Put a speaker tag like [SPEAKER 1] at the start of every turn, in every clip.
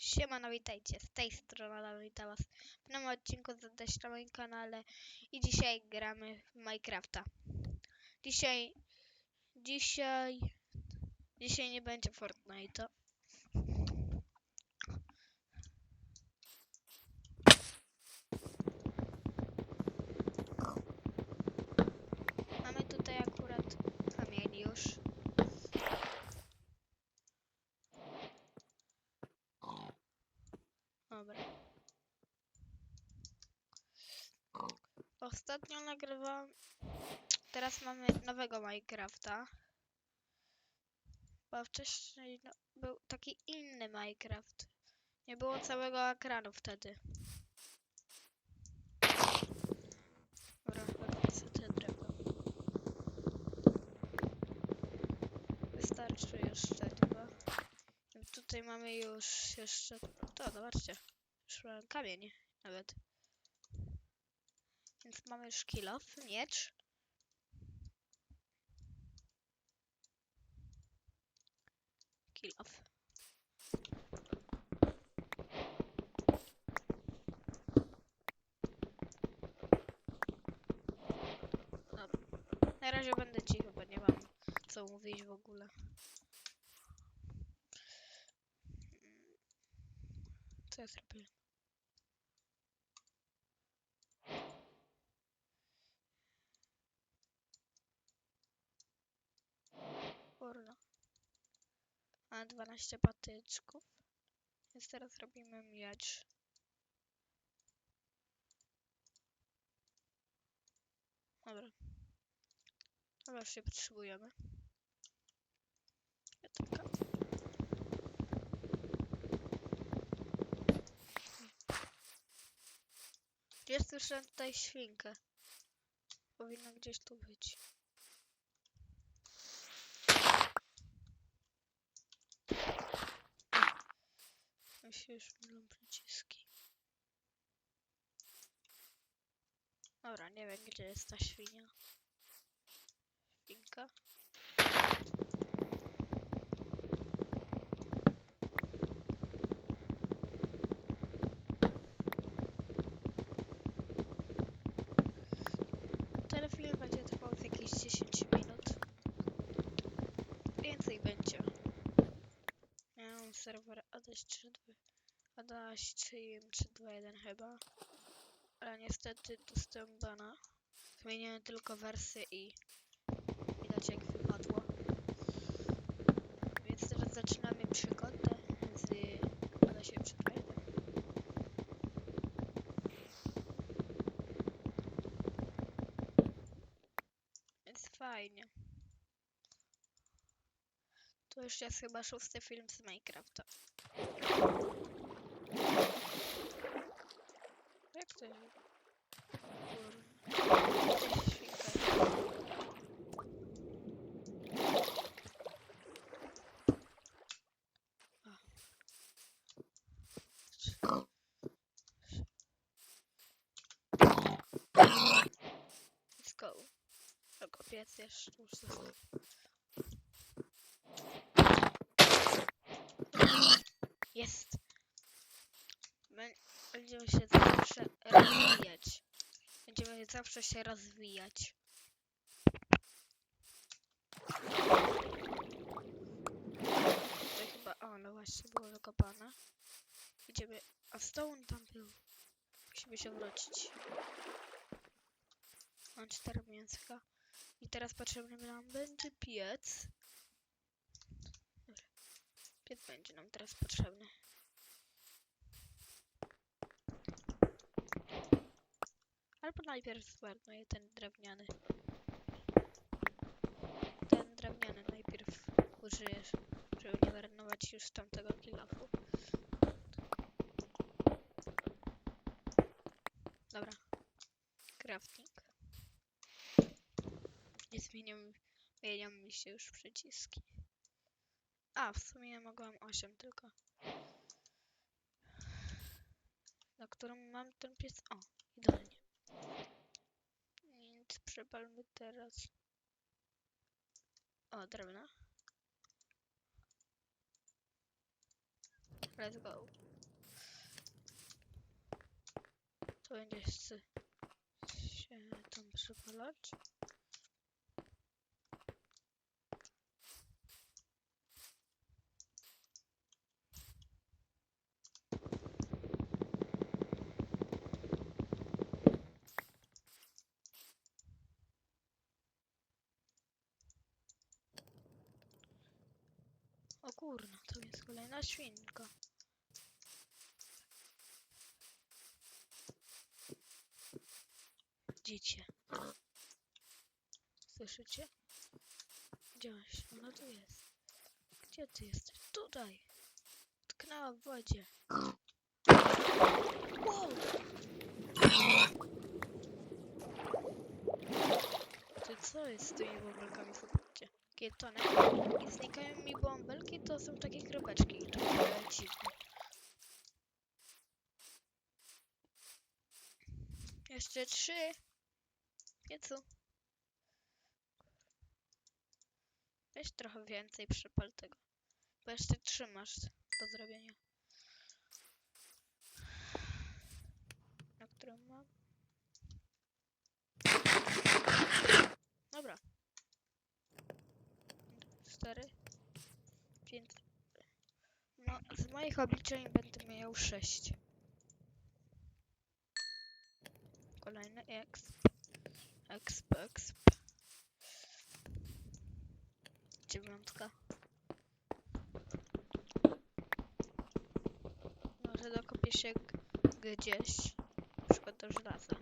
[SPEAKER 1] Siemano, witajcie, z tej strony witam was w nowym odcinku z na moim kanale i dzisiaj gramy w Minecrafta. Dzisiaj, dzisiaj, dzisiaj nie będzie Fortnite'a. Mamy tutaj akurat kamień już. Dobra. Ostatnio nagrywałam. Teraz mamy nowego Minecrafta. Bo wcześniej no, był taki inny Minecraft. Nie było całego ekranu wtedy. Dobra, chyba te drewno. Wystarczy jeszcze. I tutaj mamy już jeszcze. To, zobaczcie. Już mam kamień nawet. Więc mamy już kill off, miecz. Kill off. Na razie będę cicho, bo nie mam co mówić w ogóle. Co ja zrobiłem? Kurna. Mam 12 patyczków. Więc teraz robimy miecz. Dobra. Dobra, już nie potrzebujemy. Ja tylko. Gdzieś słyszałem tutaj świnkę. Powinna gdzieś tu być. Mi się już mylą przyciski. Dobra, nie wiem gdzie jest ta świnia. Świnka. Ten film będzie trwał jakieś 10 minut. Więcej będzie. Ja serwer Adaś 3.2 Adaś 3.1 chyba. Ale niestety dostałem bana. Zmieniłem tylko wersję i widać jak wypadło. Więc teraz zaczynamy przygodę z Adasiem 3.1. Więc fajnie. To już jest chyba szósty film z Minecrafta. Jak to jest? Let's go. Tylko piec jeszcze już został. Jest. Bę- Będziemy się zawsze rozwijać. Będziemy zawsze się rozwijać. To chyba, o no właśnie było zakopane. Idziemy, a stone tam był. Musimy się wrócić. Mam cztery mięska. I teraz potrzebny nam będzie piec. Piec będzie nam teraz potrzebny. Albo najpierw zmarnuję ten drewniany. Ten drewniany najpierw użyjesz, żeby nie marnować już tamtego kilofu. Dobra. Crafting. Nie zmienią, zmienią mi się już przyciski. A, w sumie ja mogłam 8 tylko. Na którą mam ten pies? O, idealnie. Więc przepalmy teraz. O, drewno. Let's go. To będzie się tam przypalać. O kurna, to jest kolejna świnka. Dziecię. Słyszycie? Gdzieś, ona tu jest. Gdzie ty jesteś? Tutaj. Tknęła w wodzie. Wow! Ty co jest z tymi bąbelkami? One- I znikają mi bąbelki, to są takie kropeczki. Jest dziwne. Jeszcze trzy. Piecu. Weź trochę więcej przypal tego. Bo jeszcze trzy masz do zrobienia. Na którą mam? Dobra. Cztery. Pięć. No, z moich obliczeń będę miał sześć. Kolejny exp. Exp, exp. Dziewiątka. Może dokopię się gdzieś. Na przykład do żelaza.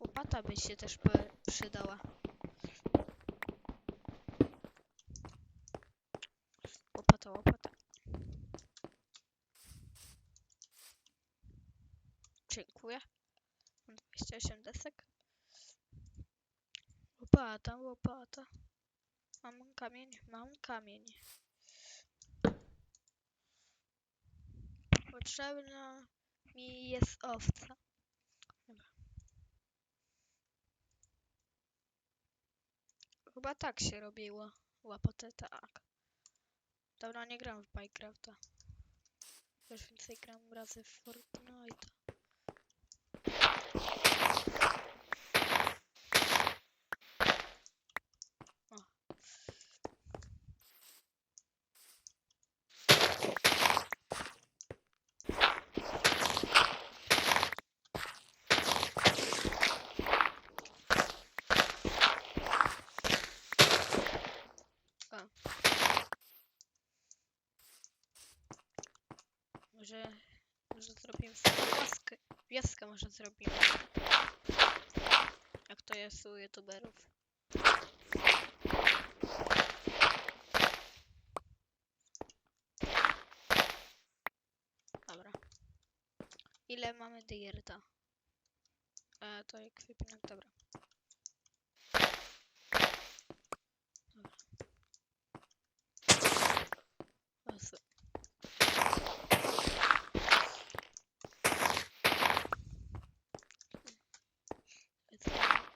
[SPEAKER 1] Łopata by się też przydała. Łopata, łopata. Dziękuję. Mam 28 desek. Łopata, łopata. Mam kamień, mam kamień. Potrzebna mi jest owca. Chyba tak się robiło. Łapotę tak. Dawno nie gram w Minecrafta. Już więcej gram razy w Fortnite. O. O. Może, może zrobimy sobie wioskę. Wioskę może zrobimy. Jak to jest u youtuberów. Dobra. Ile mamy dirta? E, to dobra. Dobra. O, su- Let's go.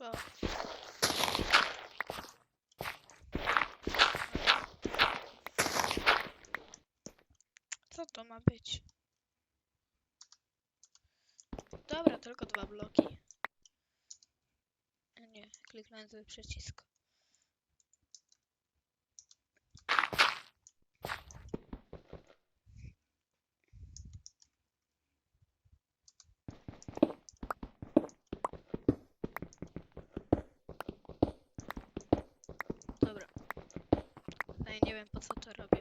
[SPEAKER 1] O. Co to być? Dobra, tylko dwa bloki. E, Nie, kliknąłem zły przycisk. Dobra. I nie wiem po co to robię.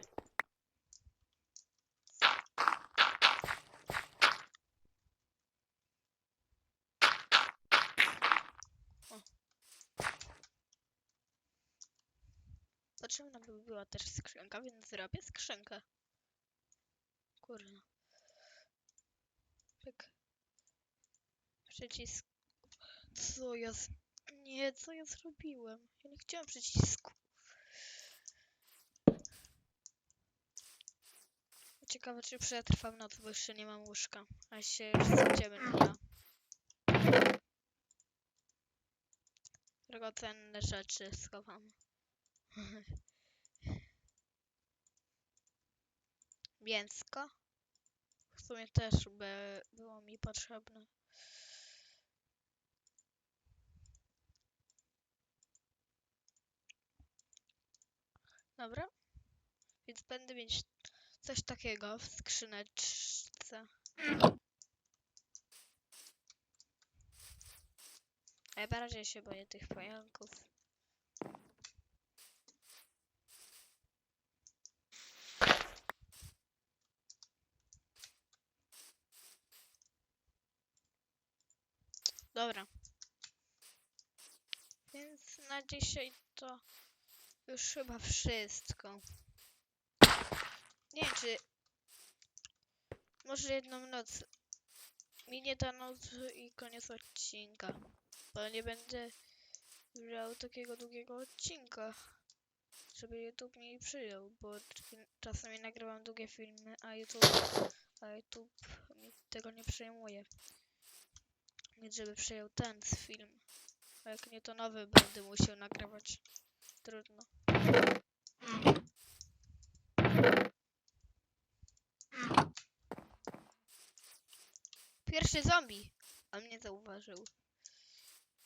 [SPEAKER 1] Potrzebna by była też skrzynka, więc zrobię skrzynkę. Kurna. Tak. Przycisk. Co ja z... Nie, co ja zrobiłem? Ja nie chciałem przycisku. Ciekawe, czy przetrwam noc, bo jeszcze nie mam łóżka. A się już ściemnia. Drogocenne rzeczy schowam. Mięsko? W sumie też by było mi potrzebne. Dobra. Więc będę mieć coś takiego w skrzyneczce. Najbardziej się boję tych pająków. Dobra. Więc na dzisiaj to już chyba wszystko. Nie wiem, czy może jedną noc minie ta noc i koniec odcinka. Bo nie będę brał takiego długiego odcinka, żeby YouTube mi przyjął, bo czasami nagrywam długie filmy, a YouTube, a YouTube mi tego nie przyjmuje. Więc żeby przyjął ten film. A jak nie to nowy będę musiał nagrywać. Trudno. Pierwszy zombie! A mnie zauważył.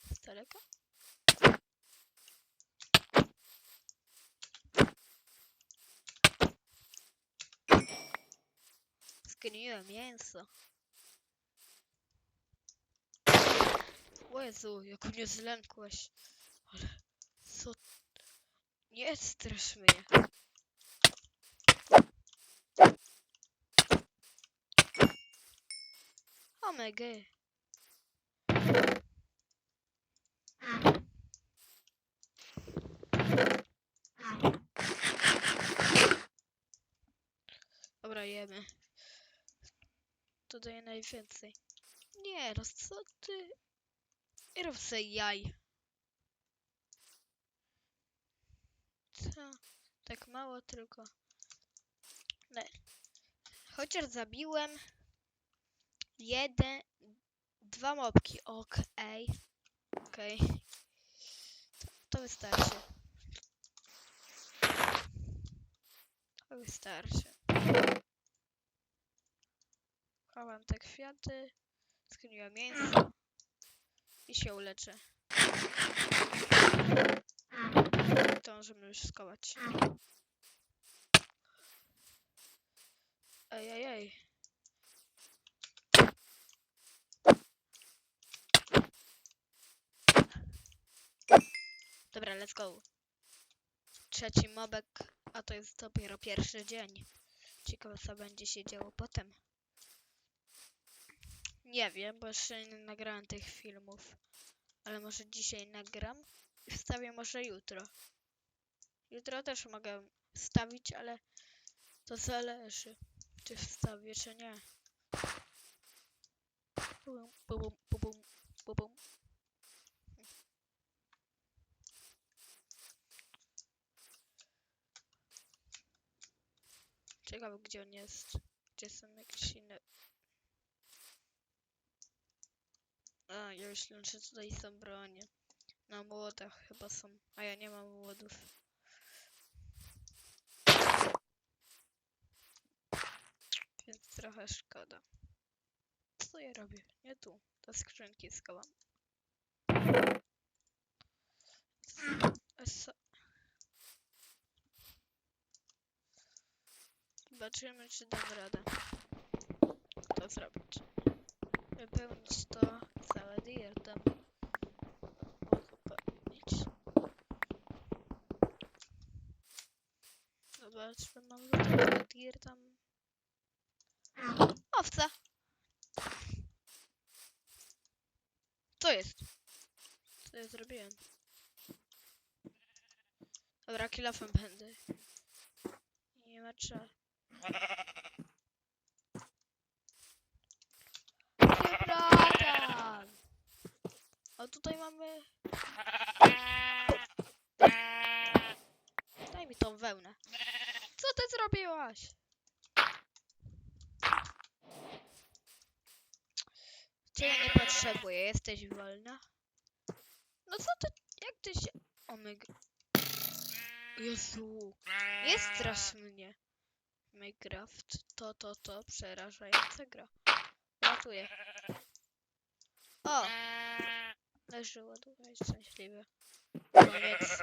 [SPEAKER 1] Z daleka? Zgniłe mięso. O Jezu, jak mnie zlękłeś. Ale co? Nie strasz mnie. Omega. Dobra, jemy. To daje najwięcej. Nie, no co ty? Nie rób se jaj. Co? Tak mało tylko. Nie. Chociaż zabiłem jeden, dwa mopki. Okej. Okej. To, to wystarczy. To wystarczy. Chowam te kwiaty. Skiniłem mięso. I się uleczę. To możemy już skołać. Ej, ej, ej. Dobra, let's go. Trzeci mobek, a to jest dopiero pierwszy dzień. Ciekawe co będzie się działo potem. Nie wiem, bo jeszcze nie nagrałem tych filmów. Ale może dzisiaj nagram i wstawię może jutro. Jutro też mogę wstawić, ale to zależy, czy wstawię, czy nie. Bum, bum, bum, bum, bum. Ciekawe, gdzie on jest. Gdzie są jakieś inne... A, ja myślę, że tutaj są bronie. Na młotach chyba są, a ja nie mam młodów. Więc trochę szkoda. Co ja robię? Nie tu. Do skrzynki. So. Zobaczymy, czy dam radę to zrobić. Wypełnić to całe dirtem. Uzupełnić. Zobaczmy, mam tego dirtem. Owca! Co jest? Co ja zrobiłem? Dobra, kilofem będę. Nie ma trzeba. Przepraszam! A tutaj mamy... Daj mi tą wełnę. Co ty zrobiłaś? Ciebie nie potrzebuję, jesteś wolna. No co ty, jak ty się... Omega... Jezu, nie strasz mnie. Minecraft, to, to, to, przerażająca gra. Ratuję. O! Leży ładować szczęśliwy. Koniec.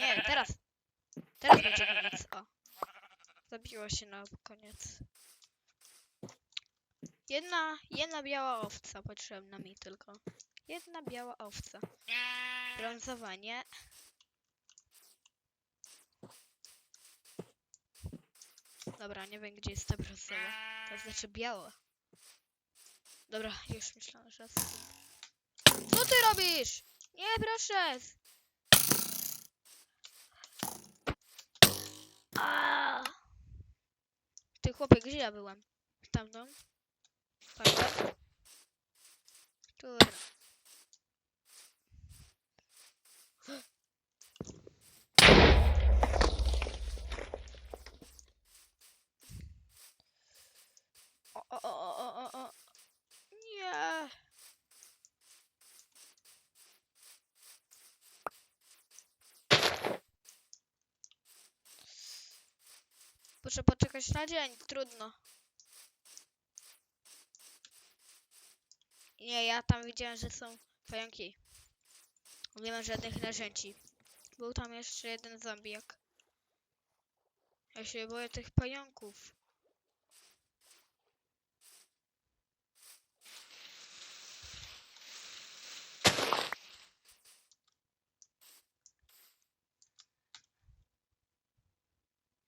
[SPEAKER 1] Nie, teraz. Teraz będzie koniec. O. Zabiło się na koniec. Jedna, jedna biała owca potrzebna mi tylko. Jedna biała owca. Brązowanie. Dobra, nie wiem gdzie jest ta brązowa. To znaczy biała. Dobra, już myślałam, że... Co ty robisz? Nie, proszę! A! Ty chłopie, gdzie ja byłem? Tamtą? Tamtą? Kurwa. O, o, o, o, o, o, o. Nie. Poczekać na dzień, trudno. Nie, ja tam widziałem, że są pająki. Nie ma żadnych narzędzi. Był tam jeszcze jeden zombiak. Ja się boję tych pająków.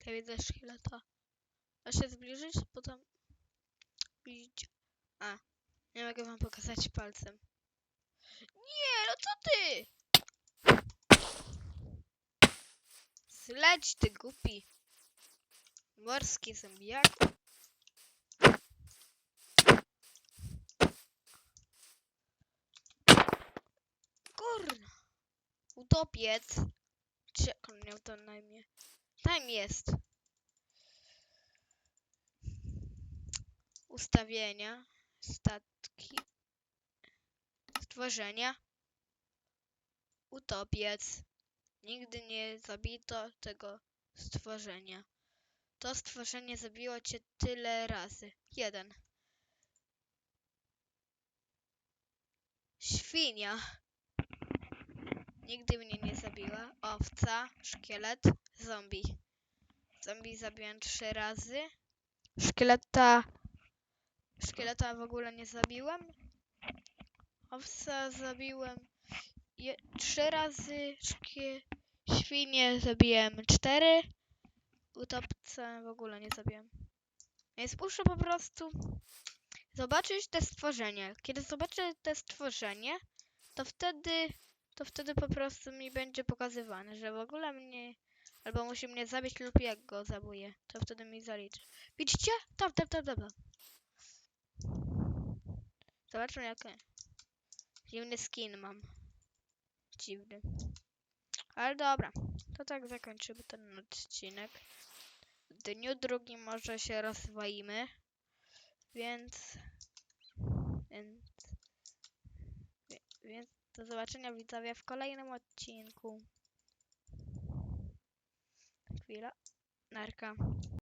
[SPEAKER 1] Ja widzę szkieleta. A się zbliżyć? Potem. A, nie mogę wam pokazać palcem. Nie, no co ty? Zleć ty głupi. Morski zombiaku. Kurna. Utopiec. Czy on miał to na imię? Tam jest. Ustawienia. Statki. Stworzenia. Utopiec. Nigdy nie zabito tego stworzenia. To stworzenie zabiło cię tyle razy. Jeden. Świnia. Nigdy mnie nie zabiła. Owca, szkielet, zombie. Zombie zabiłem trzy razy. Szkieleta. Szkieleta w ogóle nie zabiłem. Owca zabiłem je, trzy razy. Szkie, świnie zabiłem cztery. Utopca w ogóle nie zabiłem. Więc muszę po prostu zobaczyć te stworzenie. Kiedy zobaczę te stworzenie, to wtedy to wtedy po prostu mi będzie pokazywane, że w ogóle mnie albo musi mnie zabić lub jak go zabuję. To wtedy mi zaliczy. Widzicie? Tam, tam, tam, tam. tam. Zobaczmy jaki dziwny skin mam. Dziwny. Ale dobra, to tak zakończymy ten odcinek. W dniu drugim może się rozwoimy. Więc... Więc... Więc do zobaczenia widzowie w kolejnym odcinku. Chwila. Narka.